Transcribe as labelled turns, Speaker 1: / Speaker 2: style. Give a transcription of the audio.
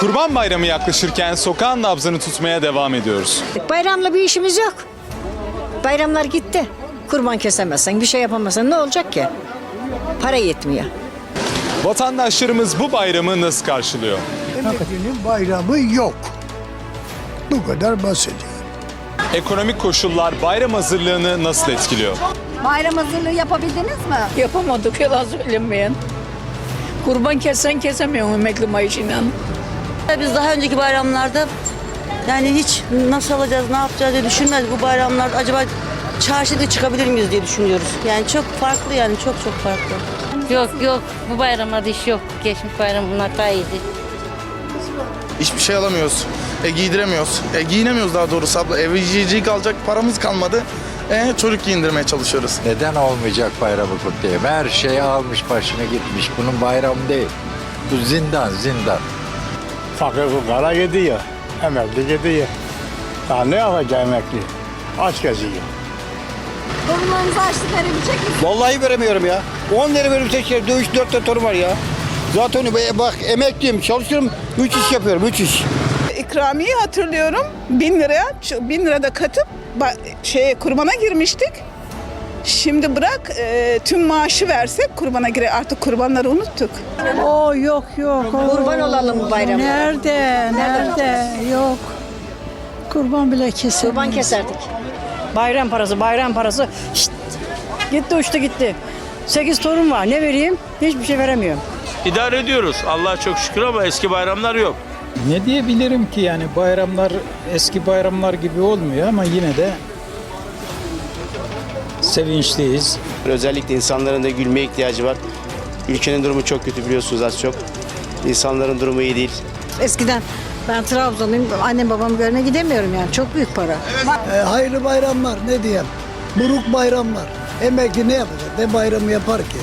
Speaker 1: Kurban Bayramı yaklaşırken sokağın nabzını tutmaya devam ediyoruz.
Speaker 2: Bayramla bir işimiz yok. Bayramlar gitti. Kurban kesemezsen, bir şey yapamazsan ne olacak ki? Para yetmiyor.
Speaker 1: Vatandaşlarımız bu bayramı nasıl karşılıyor?
Speaker 3: Emeklinin bayramı yok. Bu kadar basit.
Speaker 1: Ekonomik koşullar bayram hazırlığını nasıl etkiliyor?
Speaker 4: Bayram hazırlığı yapabildiniz mi?
Speaker 5: Yapamadık yalan söylemeyen. Kurban kessen kesemiyorum emekli maaşıyla.
Speaker 6: Biz daha önceki bayramlarda yani hiç nasıl alacağız, ne yapacağız diye düşünmedik. Bu bayramlarda acaba çarşıda çıkabilir miyiz diye düşünüyoruz. Yani çok farklı yani çok çok farklı.
Speaker 7: Yok yok bu bayramlarda iş yok. Geçmiş bayram bunlar daha iyiydi.
Speaker 8: Hiçbir şey alamıyoruz. E, giydiremiyoruz. E, giyinemiyoruz daha doğrusu abla. Eve yiyecek alacak paramız kalmadı. E, çocuk giyindirmeye çalışıyoruz.
Speaker 9: Neden olmayacak bayramı kutlayayım? Her şey almış başına gitmiş. Bunun bayramı değil. Bu zindan, zindan.
Speaker 10: Fakir fukara gidiyor. Emekli gidiyor. Daha ne yapacak emekli? Aç geziyor.
Speaker 4: Torunlarınıza açlık verebilecek misiniz?
Speaker 10: Vallahi veremiyorum ya. 10 lira verip tek şey. 3 4 de torun var ya. Zaten bak emekliyim, çalışıyorum. 3 iş yapıyorum, 3 iş.
Speaker 11: İkramiye hatırlıyorum. Bin liraya, bin lira da katıp şeye kurbana girmiştik. Şimdi bırak e, tüm maaşı versek kurbana gire artık kurbanları unuttuk.
Speaker 5: O yok yok.
Speaker 2: Kurban olalım bayramda.
Speaker 5: Nerede? Nerede? Yok. Kurban bile kesin.
Speaker 2: Kurban keserdik.
Speaker 5: Bayram parası, bayram parası. Şşt! Gitti uçtu gitti. Sekiz torun var. Ne vereyim? Hiçbir şey veremiyorum.
Speaker 12: İdare ediyoruz. Allah'a çok şükür ama eski bayramlar yok.
Speaker 10: Ne diyebilirim ki yani bayramlar eski bayramlar gibi olmuyor ama yine de sevinçliyiz.
Speaker 12: Özellikle insanların da gülmeye ihtiyacı var. Ülkenin durumu çok kötü biliyorsunuz az çok. İnsanların durumu iyi değil.
Speaker 2: Eskiden ben Trabzonluyum. Annem babamı görmeye gidemiyorum yani. Çok büyük para.
Speaker 3: hayırlı bayramlar ne diyeyim. Buruk bayramlar. Emekli ne yapacak? Ne bayramı yapar ki?